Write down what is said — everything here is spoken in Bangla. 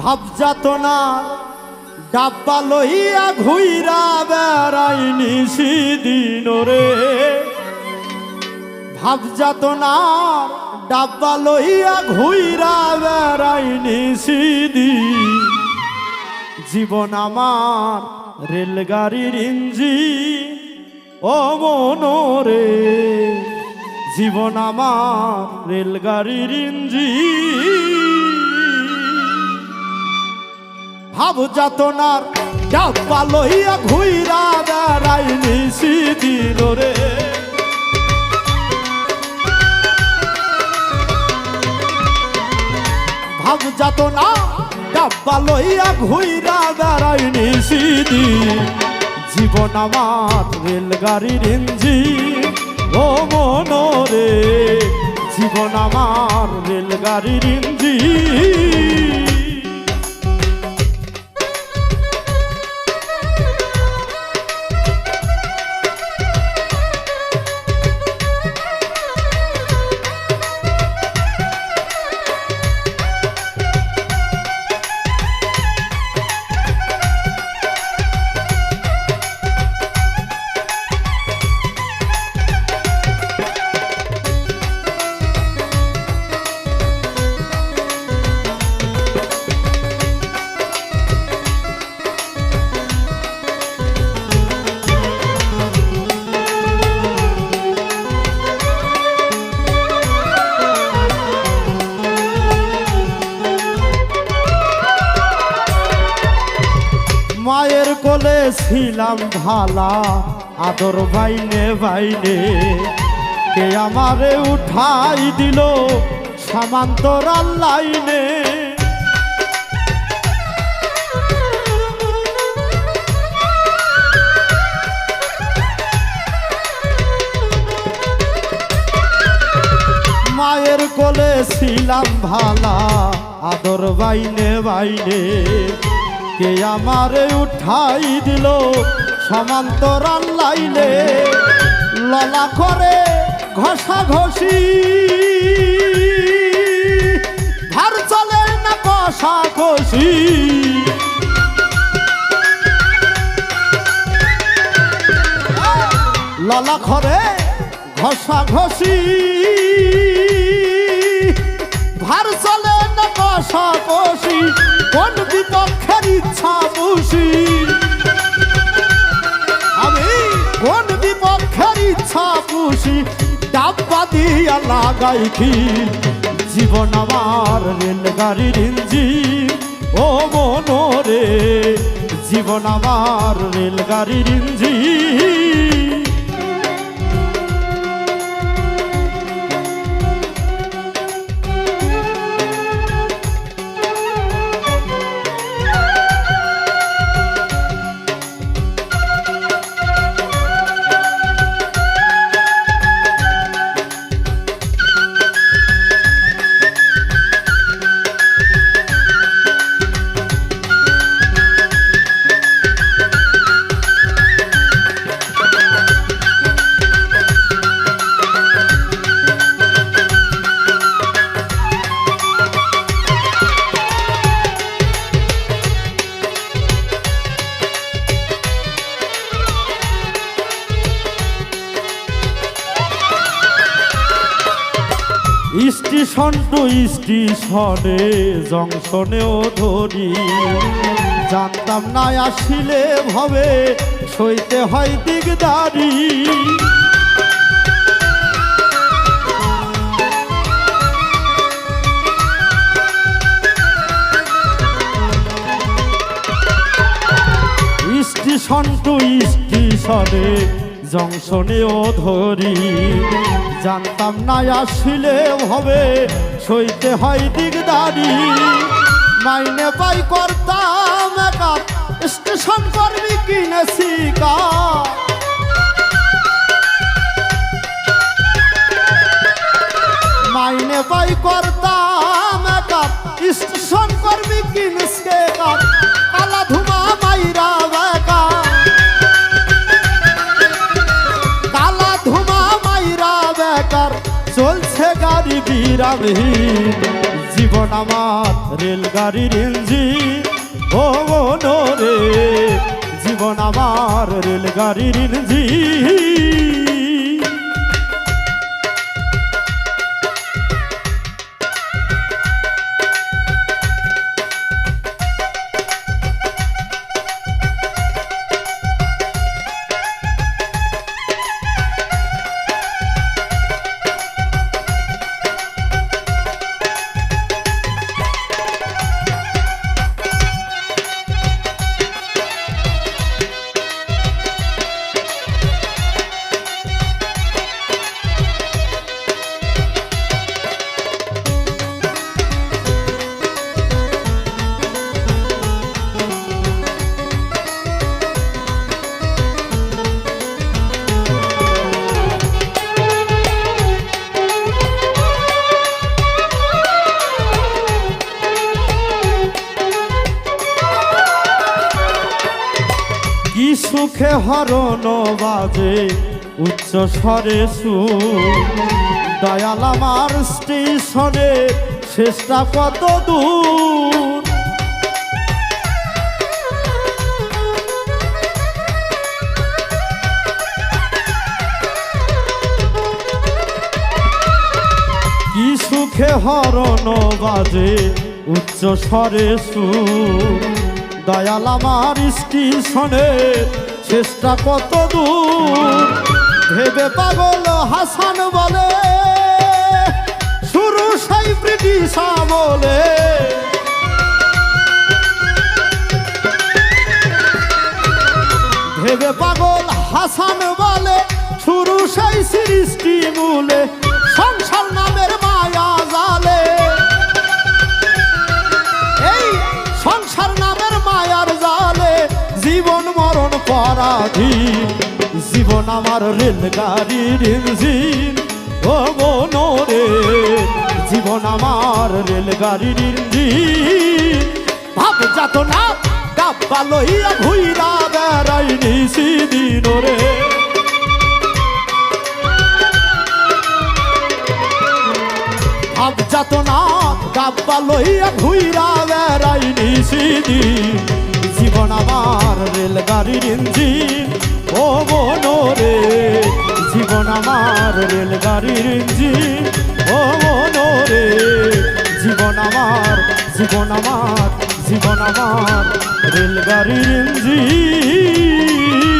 ভাবজাত না ডাব্বা লইয়া ঘুইরা বেড়াই নিশিদিন রে। ভাবজাত না ডাব্বা লইয়া ঘুইরা বেড়াই নিশিদিন জীবন আমার রেলগাড়ির ইঞ্জিন, ও মনোরে। জীবন আমার রেলগাড়ির ইঞ্জিন। ভাব যাতনার ডাব্বা লইয়া ঘুইরা বেড়াই নিশিদিন রে। ভাব যাতনা ডাব্বা লইয়া ঘুইরা বেড়াই নিশিদিন জীবন আমার রেলগাড়ির ইঞ্জিন, ও মনোরে, জীবন আমার রেলগাড়ির ইঞ্জিন। মায়ের কোলে ছিলাম ভালা, আদর বাইনে বাইনে কে আমারে উঠাই দিল সামান্তরাল লাইনে মায়ের কোলে ছিলাম ভালা, আদর বাইনে বাইনে কে আমারে উঠাই দিল? সমান্তরাল লাইলে ললা করে ঘষা ঘষি ভার চলে না কষা ঘষি ললা ঘরে ঘষা ঘষি ভার চলে না কষা কষি কোন বিপক্ষের বুঝি ডাব্বা দিয়া লাগাই কি? জীবন আমার রেলগাড়ির ইঞ্জিন। ও মনোরে, জীবন আমার রেলগাড়ির ইঞ্জিন। স্টেশন টু স্টেশনে জংশনেও ধরি জানতাম না আসিলে ভবে, সইতে হয় দিগদারি। স্টেশন টু স্টেশনে জংশনেও ধরি। জানতাম না আসিলে হবে, সইতে হয় দিগদারি। মাইনে পাই করতাম একা, স্টেশন কর্মী কিনেছি কা মাইনে পাই করতাম বিরামহীন জীবন আমার রেলগাড়ির ইঞ্জিন। ও রে জীবন আমার রেলগাড়ির ইঞ্জিন। সুখে হরণ বাজে, উচ্চ স্বরে সুর। দয়াল আমার স্টেশনে, শেষটা কত দূর। কি সুখে হরণ বাজে, উচ্চ স্বরে সুর। দয়াল আমার স্টেশনে শেষটা কত দূর? ভেবে পাগল হাসান বলে, শুরু সেই ব্রিটিশ আমলে। ভেবে পাগল হাসান বলে, শুরু সেই সৃষ্টি মূলে। পরাধী জীবন আমার রেলগাড়ির ইঞ্জিন। ও মনোরে জীবন আমার রেলগাড়ির ইঞ্জিন। ভাব যাত না ডাব্বা লইয়া ঘুইরা বেড়াই নিশি দিন রে। ভাব যাত না ডাব্বা লইয়া ঘুইরা বেড়াই নিশিদি জীবন আমার রেলগাড়ির ইঞ্জিন। ও মনোরে জীবন আমার রেলগাড়ির ইঞ্জিন। ও মনোরে জীবন আমার জীবন আমার জীবন আমার রেলগাড়ির ইঞ্জিন।